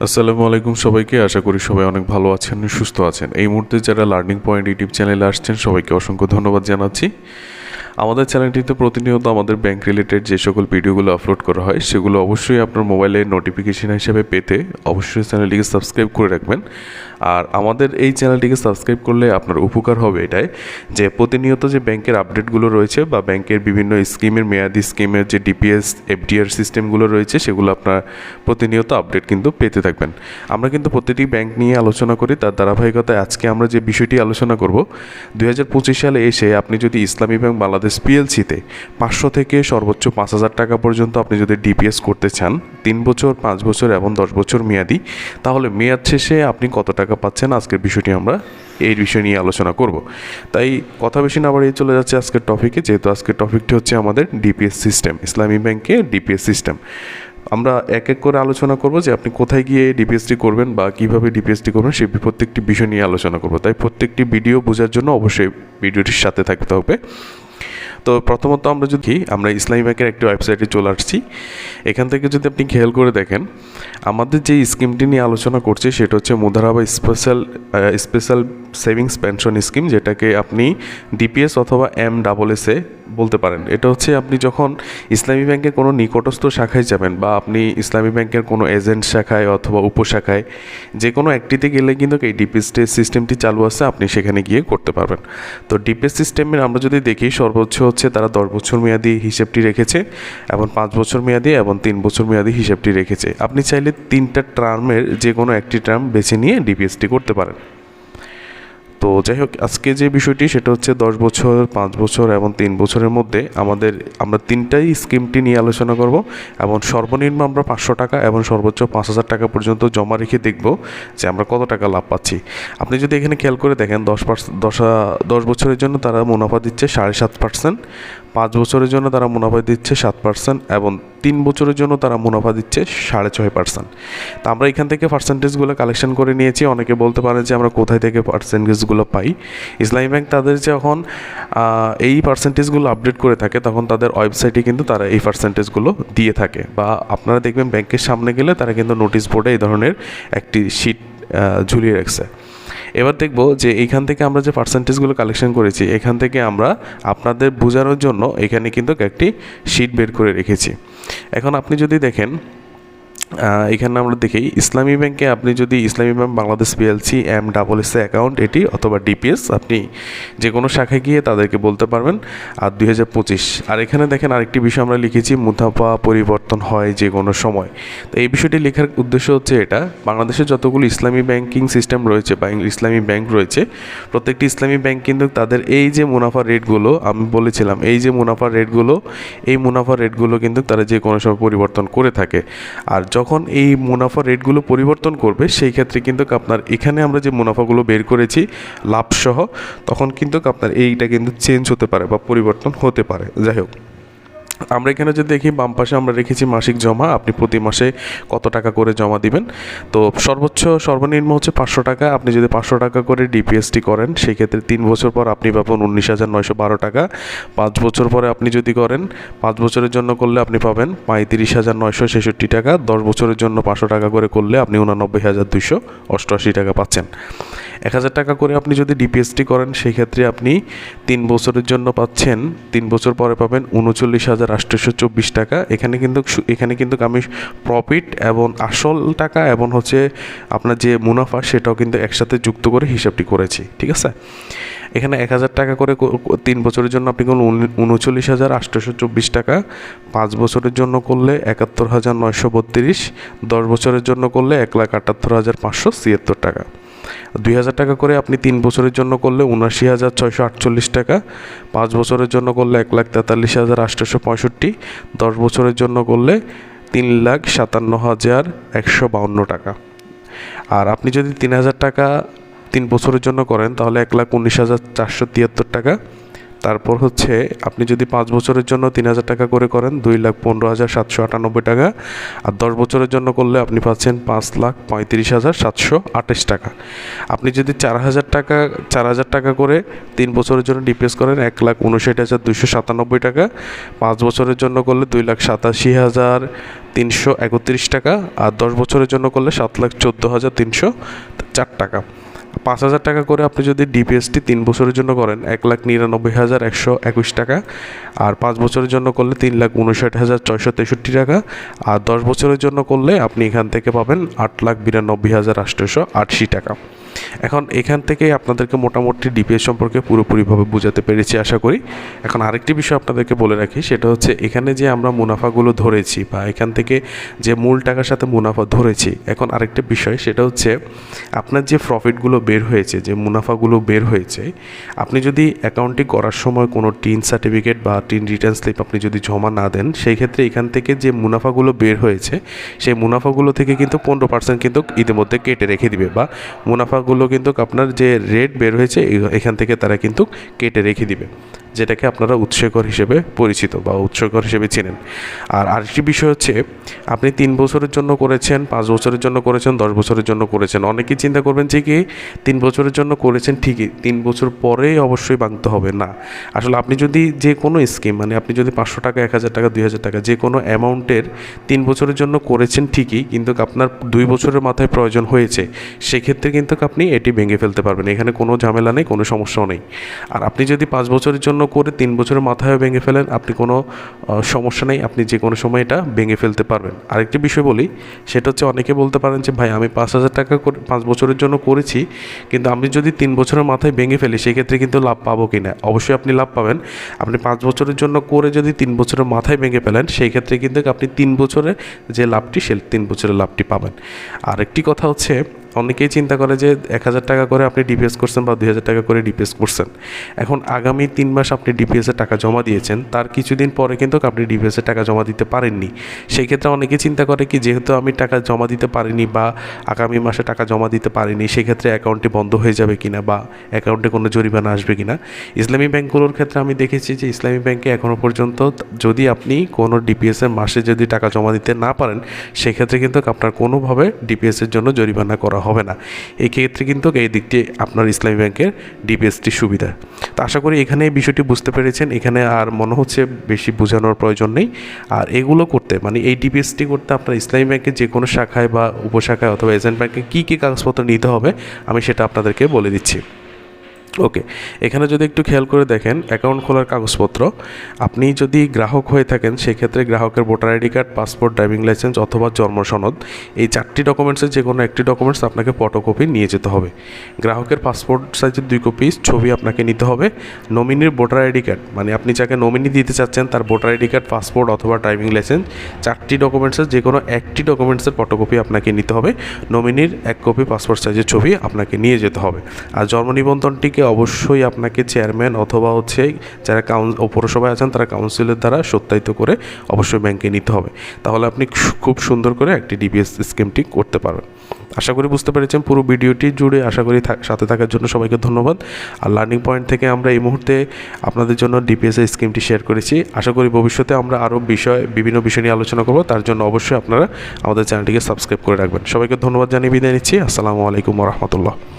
আসসালামু আলাইকুম সবাইকে। আশা করি সবাই অনেক ভালো আছেন, সুস্থ আছেন। এই মুহূর্তে যারা লার্নিং পয়েন্ট ইউটিউব চ্যানেলে আসছেন, সবাইকে অসংখ্য ধন্যবাদ জানাচ্ছি। আমাদের চ্যানেলটিতে প্রতিনিয়ত আমাদের ব্যাংক রিলেটেড যে সকল ভিডিওগুলো আপলোড করা হয়, সেগুলো অবশ্যই আপনার মোবাইলে নোটিফিকেশন হিসেবে পেতে অবশ্যই চ্যানেলটিকে সাবস্ক্রাইব করে রাখবেন। আর আমাদের এই চ্যানেলটিকে সাবস্ক্রাইব করলে আপনার উপকার হবে এটাই যে প্রতিনিয়ত যে ব্যাংকের আপডেটগুলো রয়েছে বা ব্যাংকের বিভিন্ন স্কিমের মেয়াদি স্কিমের যে ডিপিএস, এফডিআর সিস্টেমগুলো রয়েছে সেগুলো আপনার প্রতিনিয়ত আপডেট কিন্তু পেতে থাকবেন। আমরা কিন্তু প্রতিটি ব্যাংক নিয়ে আলোচনা করি, তার ধারাবাহিকতায় আজকে আমরা যে বিষয়টি আলোচনা করব, দুই হাজার পঁচিশ সালে এসে আপনি যদি ইসলামী ব্যাংক বাংলাদেশ পিএলসিতে পাঁচশো থেকে সর্বোচ্চ পাঁচ হাজার টাকা পর্যন্ত আপনি যদি ডিপিএস করতে চান, তিন বছর, পাঁচ বছর এবং দশ বছর মেয়াদি, তাহলে মেয়াদ শেষে আপনি কত টাকা পাচ্ছেন, আজকের বিষয়টি আমরা এই বিষয় নিয়ে আলোচনা করব। তাই কথা বেশি না বাড়িয়ে চলে যাচ্ছে আজকের টপিকে যেহেতু আজকের টপিকটি হচ্ছে আমাদের ডিপিএস সিস্টেম ইসলামী ব্যাংকে ডিপিএস সিস্টেম আমরা এক এক করে আলোচনা করব যে আপনি কোথায় গিয়ে ডিপিএসটি করবেন বা কীভাবে ডিপিএসটি করবেন সেই প্রত্যেকটি বিষয় নিয়ে আলোচনা করব। তাই প্রত্যেকটি ভিডিও বোঝার জন্য অবশ্যই ভিডিওটির সাথে থাকতে হবে। তো প্রথমত আমরা যদি আমরা ইসলামী ব্যাংকের একটি ওয়েবসাইটে চলে আসছি। এখান থেকে যদি আপনি খেয়াল করে দেখেন, আমাদের যে স্কিমটি নিয়ে আলোচনা করছি, সেটা হচ্ছে Mudaraba special special savings pension scheme যেটাকে আপনি ডিপিএস অথবা এম ডাবল এস এ বলতে পারেন। এটা হচ্ছে আপনি যখন ইসলামী ব্যাংকের কোনো নিকটস্থ শাখায় যাবেন বা আপনি ইসলামী ব্যাংকের কোনো এজেন্ট শাখায় অথবা উপশাখায় যে কোনো একটিতে গেলে কিন্তু এই ডিপিএস সিস্টেমটি চালু আছে, আপনি সেখানে গিয়ে করতে পারবেন। তো ডিপিএস সিস্টেমের আমরা যদি দেখি, সর্বোচ্চ হচ্ছে তারা দশ বছর মেয়াদি হিসেবটি রেখেছে এবং পাঁচ বছর মেয়াদি এবং তিন বছর মেয়াদি হিসেবটি রেখেছে। আপনি চাইলে তিনটা টার্মের যে কোনো একটি টার্ম বেছে নিয়ে ডিপিএসটি করতে পারেন। তো যাই হোক, আজকে যে বিষয়টি সেটা হচ্ছে দশ বছর, পাঁচ বছর এবং তিন বছরের মধ্যে আমাদের, আমরা তিনটাই স্কিমটি নিয়ে আলোচনা করব এবং সর্বনিম্ন আমরা পাঁচশো টাকা এবং সর্বোচ্চ পাঁচ হাজার টাকা পর্যন্ত জমা রেখে দেখব যে আমরা কত টাকা লাভ পাচ্ছি। আপনি যদি এখানে খেয়াল করে দেখেন, দশ পার্সেন্ট দশ দশ বছরের জন্য তারা মুনাফা দিচ্ছে সাড়ে সাত পার্সেন্ট পাঁচ বছরের জন্য তারা মুনাফা দিচ্ছে সাত পার্সেন্ট এবং তিন বছরের জন্য তারা মুনাফা দিচ্ছে সাড়ে ছয় পার্সেন্ট তা আমরা এখান থেকে পার্সেন্টেজগুলো কালেকশন করে নিয়েছি। অনেকে বলতে পারেন যে আমরা কোথায় থেকে পার্সেন্টেজগুলো পাই। ইসলামী ব্যাংক তাদের যখন এই পার্সেন্টেজগুলো আপডেট করে থাকে, তখন তাদের ওয়েবসাইটে কিন্তু তারা এই পার্সেন্টেজগুলো দিয়ে থাকে। বা আপনারা দেখবেন ব্যাংকের সামনে গেলে তারা কিন্তু নোটিশ বোর্ডে এই ধরনের একটি শিট ঝুলিয়ে রাখছে। এবার দেখব যে এইখান থেকে আমরা যে পার্সেন্টেজগুলো কালেকশন করেছি, এখান থেকে আমরা আপনাদের বোঝানোর জন্য এখানে কিন্তু একটি শিট বের করে রেখেছি। এখন আপনি যদি দেখেন এখানে আমরা দেখি, ইসলামী ব্যাংকে আপনি যদি Islami bank Bangladesh PLC M double S account এটি অথবা ডিপিএস আপনি যে কোনো শাখায় গিয়ে তাদেরকে বলতে পারবেন। আর দুই হাজার পঁচিশ, আর এখানে দেখেন আরেকটি বিষয় আমরা লিখেছি, মুনাফা পরিবর্তন হয় যে কোনো সময়। তো এই বিষয়টি লেখার উদ্দেশ্য হচ্ছে এটা বাংলাদেশের যতগুলো ইসলামী ব্যাংকিং সিস্টেম রয়েছে বা ইসলামী ব্যাংক রয়েছে, প্রত্যেকটি ইসলামী ব্যাংক কিন্তু তাদের এই যে মুনাফার রেটগুলো আমি বলেছিলাম, এই যে মুনাফার রেটগুলো এই মুনাফার রেটগুলো কিন্তু তারা যে কোনো সময় পরিবর্তন করে থাকে। আর যখন এই মুনাফা রেটগুলো পরিবর্তন করবে, সেই ক্ষেত্রে কিন্তু আপনার এখানে আমরা যে মুনাফাগুলো বের করেছি, লাভসহ, তখন কিন্তু আপনার এইটা কিন্তু চেঞ্জ হতে পারে বা পরিবর্তন হতে পারে। যাই হোক। আমরা এখানে যদি দেখি, বাম পাশে আমরা রেখেছি মাসিক জমা। আপনি প্রতি মাসে কত টাকা করে জমা দিবেন? তো সর্বোচ্চ, সর্বনিম্ন হচ্ছে পাঁচশো টাকা। আপনি যদি পাঁচশো টাকা করে ডিপিএসটি করেন সেই ক্ষেত্রে তিন বছর পর আপনি পাবেন উনিশ হাজার নয়শো বারো টাকা। পাঁচ বছর পরে আপনি যদি করেন, পাঁচ বছরের জন্য করলে আপনি পাবেন পঁয়ত্রিশ হাজার নয়শো ছেষট্টি টাকা। দশ বছরের জন্য পাঁচশো টাকা করে করলে আপনি উনানব্বই হাজার দুইশো অষ্টআশি টাকা পাচ্ছেন। এক হাজার টাকা করে আপনি যদি ডিপিএসটি করেন সেই ক্ষেত্রে আপনি তিন বছরের জন্য পাচ্ছেন। তিন বছর পরে পাবেন উনচল্লিশ হাজার আটশোশো চব্বিশ টাকা। এখানে কিন্তু এখানে কিন্তু আমি প্রফিট এবং আসল টাকা এবং হচ্ছে আপনার যে মুনাফা, সেটাও কিন্তু একসাথে যুক্ত করে হিসাবটি করেছি। ঠিক আছে? এখানে এক হাজার টাকা করে তিন বছরের জন্য আপনি করলেন উনচল্লিশ হাজার আটশোশো চব্বিশ টাকা। পাঁচ বছরের জন্য করলে একাত্তর হাজার নয়শো বত্রিশ। দশ বছরের জন্য করলে এক লাখ আটাত্তর হাজার পাঁচশো ছিয়াত্তর টাকা। দুই হাজার টাকা করে আপনি তিন বছরের জন্য করলে উনাশি হাজার ছয়শো আটচল্লিশ টাকা, পাঁচ বছরের জন্য করলে এক লাখ তেতাল্লিশ হাজার আটশোশো পঁয়ষট্টি, দশ বছরের জন্য করলে তিন লাখ সাতান্ন হাজার একশো বাউন্ন টাকা। আর আপনি যদি তিন হাজার টাকা তিন বছরের জন্য করেন তাহলে এক লাখ উনিশ হাজার চারশো তিয়াত্তর টাকা তারপর হচ্ছে আপনি যদি পাঁচ বছরের জন্য তিন হাজার টাকা করে করেন, দুই লাখ পনেরো হাজার সাতশো আটানব্বই টাকা। আর দশ বছরের জন্য করলে আপনি পাচ্ছেন পাঁচ লাখ পঁয়ত্রিশ হাজার সাতশো আঠাশ টাকা। আপনি যদি চার হাজার টাকা, চার হাজার টাকা করে তিন বছরের জন্য ডিপিএস করেন, এক লাখ উনষাট হাজার দুশো সাতানব্বই টাকা। পাঁচ বছরের জন্য করলে দুই লাখ সাতাশি হাজার তিনশো একত্রিশ টাকা। আর দশ বছরের জন্য করলে সাত লাখ চোদ্দ হাজার তিনশো চার টাকা। পাঁচ হাজার টাকা করে আপনি যদি ডিপিএসটি তিন বছরের জন্য করেন, এক লাখ নিরানব্বই হাজার একশো একুশ টাকা। আর পাঁচ বছরের জন্য করলে তিন লাখ উনষাট হাজার ছয়শো তেষট্টি টাকা। আর দশ বছরের জন্য করলে আপনি এখান থেকে পাবেন আট লাখ বিরানব্বই হাজার আটশোশো আটশি টাকা। এখন এখান থেকে আপনাদেরকে মোটামুটি ডিপিএস সম্পর্কে পুরোপুরিভাবে বোঝাতে পেরেছি আশা করি। এখন আরেকটি বিষয় আপনাদেরকে বলে রাখি, সেটা হচ্ছে এখানে যে আমরা মুনাফাগুলো ধরেছি বা এখান থেকে যে মূল টাকার সাথে মুনাফা ধরেছি, এখন আরেকটা বিষয় সেটা হচ্ছে আপনার যে প্রফিটগুলো বের হয়েছে, যে মুনাফাগুলো বের হয়েছে, আপনি যদি অ্যাকাউন্টটি করার সময় কোনো টিন সার্টিফিকেট বা টিন রিটার্ন স্লিপ আপনি যদি জমা না দেন, সেই ক্ষেত্রে এখান থেকে যে মুনাফাগুলো বের হয়েছে, সেই মুনাফাগুলো থেকে কিন্তু পনেরো পার্সেন্ট কিন্তু ইতিমধ্যে কেটে রেখে দিবে বা মুনাফাগুলো কিন্তু আপনার যে রেট বের হয়েছে এখান থেকে তারা কিন্তু কেটে রেখে দিবে। যেটাকে আপনারা উৎসকর হিসেবে পরিচিত বা উৎসকর হিসেবে চেনেন। আর আরেকটি বিষয় হচ্ছে, আপনি তিন বছরের জন্য করেছেন, পাঁচ বছরের জন্য করেছেন, দশ বছরের জন্য করেছেন। অনেকেই চিন্তা করবেন যে কি, তিন বছরের জন্য করেছেন ঠিকই, তিন বছর পরেই অবশ্যই ভাঙতে হবে। না, আসলে আপনি যদি যে কোনো স্কিম মানে আপনি যদি পাঁচশো টাকা, এক হাজার টাকা, দুই হাজার টাকা যে কোনো অ্যামাউন্টের তিন বছরের জন্য করেছেন ঠিকই, কিন্তু আপনার দুই বছরের মাথায় প্রয়োজন হয়েছে, সেক্ষেত্রে কিন্তু আপনি এটি ভেঙে ফেলতে পারবেন। এখানে কোনো ঝামেলা নেই, কোনো সমস্যাও নেই। আর আপনি যদি পাঁচ বছরের জন্য করে তিন বছরের মাথায় ভেঙে ফেলেন, আপনি কোনো সমস্যা নেই, আপনি যে কোনো সময় এটা ভেঙে ফেলতে পারবেন। আরেকটি বিষয় বলি, সেটা হচ্ছে অনেকে বলতে পারেন যে, ভাই, আমি পাঁচ হাজার টাকা করে, পাঁচ বছরের জন্য করেছি, কিন্তু আমি যদি তিন বছরের মাথায় ভেঙে ফেলি, সেক্ষেত্রে কিন্তু লাভ পাবো কি না অবশ্যই আপনি লাভ পাবেন। আপনি পাঁচ বছরের জন্য করে যদি তিন বছরের মাথায় ভেঙে ফেলেন সেই ক্ষেত্রে কিন্তু আপনি তিন বছরে যে লাভটি, সে তিন বছরের লাভটি পাবেন। আরেকটি কথা হচ্ছে অনেকেই চিন্তা করে যে এক হাজার টাকা করে আপনি ডিপিএস করছেন বা দুই হাজার টাকা করে ডিপিএস করছেন। এখন আগামী তিন মাস আপনি ডিপিএসের টাকা জমা দিয়েছেন, তার কিছুদিন পরে কিন্তু আপনি ডিপিএসের টাকা জমা দিতে পারেননি। সেই ক্ষেত্রে অনেকে চিন্তা করে কি, যেহেতু আমি টাকা জমা দিতে পারিনি বা আগামী মাসে টাকা জমা দিতে পারিনি সেক্ষেত্রে অ্যাকাউন্টটি বন্ধ হয়ে যাবে কিনা বা অ্যাকাউন্টে কোনো জরিমানা আসবে কিনা। ইসলামী ব্যাংকগুলোর ক্ষেত্রে আমি দেখেছি যে ইসলামী ব্যাংকে এখনও পর্যন্ত যদি আপনি কোনো ডিপিএসের মাসে যদি টাকা জমা দিতে না পারেন, সেক্ষেত্রে কিন্তু আপনার কোনোভাবে ডিপিএসের জন্য জরিমানা করা হবে না। এই ক্ষেত্রে কিন্তু এই দিকটি আপনার ইসলামী ব্যাংকের ডিপিএসটি সুবিধা। তো আশা করি এখানে এই বিষয়টি বুঝতে পেরেছেন। এখানে আর মনে হচ্ছে বেশি বোঝানোর প্রয়োজন নেই। আর এগুলো করতে মানে এই ডিপিএসটি করতে আপনার ইসলামী ব্যাংকের যে কোনো শাখায় বা উপশাখায় অথবা এজেন্ট ব্যাংকে কী কী কাগজপত্র নিতে হবে, আমি সেটা আপনাদেরকে বলে দিচ্ছি। ওকে এখানে যদি একটু খেয়াল করে দেখেন অ্যাকাউন্ট খোলার কাগজপত্র। আপনি যদি গ্রাহক হয়ে থাকেন, সেক্ষেত্রে গ্রাহকের voter ID card passport driving licence অথবা জন্ম সনদ, এই চারটি ডকুমেন্টসের যে কোনো একটি ডকুমেন্টস আপনাকে ফটোকপি নিয়ে যেতে হবে। গ্রাহকের পাসপোর্ট সাইজের দুই কপি ছবি আপনাকে নিতে হবে। নমিনির ভোটার আইডি কার্ড মানে আপনি যাকে নমিনি দিতে চাচ্ছেন, তার ভোটার আইডি কার্ড পাসপোর্ট অথবা ড্রাইভিং লাইসেন্স চারটি ডকুমেন্টসের যে কোনো একটি ডকুমেন্টসের ফটোকপি আপনাকে নিতে হবে। নমিনির এক কপি পাসপোর্ট সাইজের ছবি আপনাকে নিয়ে যেতে হবে। আর জন্ম নিবন্ধনটিকে অবশ্যই আপনাকে চেয়ারম্যান অথবা হচ্ছে যারা কাউন পৌরসভায় আছেন তারা কাউন্সিলের দ্বারা সত্যায়িত করে অবশ্যই ব্যাংকে নিতে হবে। তাহলে আপনি খুব সুন্দর করে একটি ডিবিএস স্কিমটি করতে পারবেন। আশা করি বুঝতে পেরেছেন পুরো ভিডিওটি জুড়ে। আশা করি সাথে থাকার জন্য সবাইকে ধন্যবাদ। আর লার্নিং পয়েন্ট থেকে আমরা এই মুহূর্তে আপনাদের জন্য ডিপিএস স্কিমটি শেয়ার করেছি। আশা করি ভবিষ্যতে আমরা আরও বিষয়, বিভিন্ন বিষয় নিয়ে আলোচনা করব। তার জন্য অবশ্যই আপনারা আমাদের চ্যানেলটিকে সাবস্ক্রাইব করে রাখবেন। সবাইকে ধন্যবাদ জানিয়ে বিদায় নিচ্ছি। আসসালামু আলাইকুম রহমতুল্লাহ।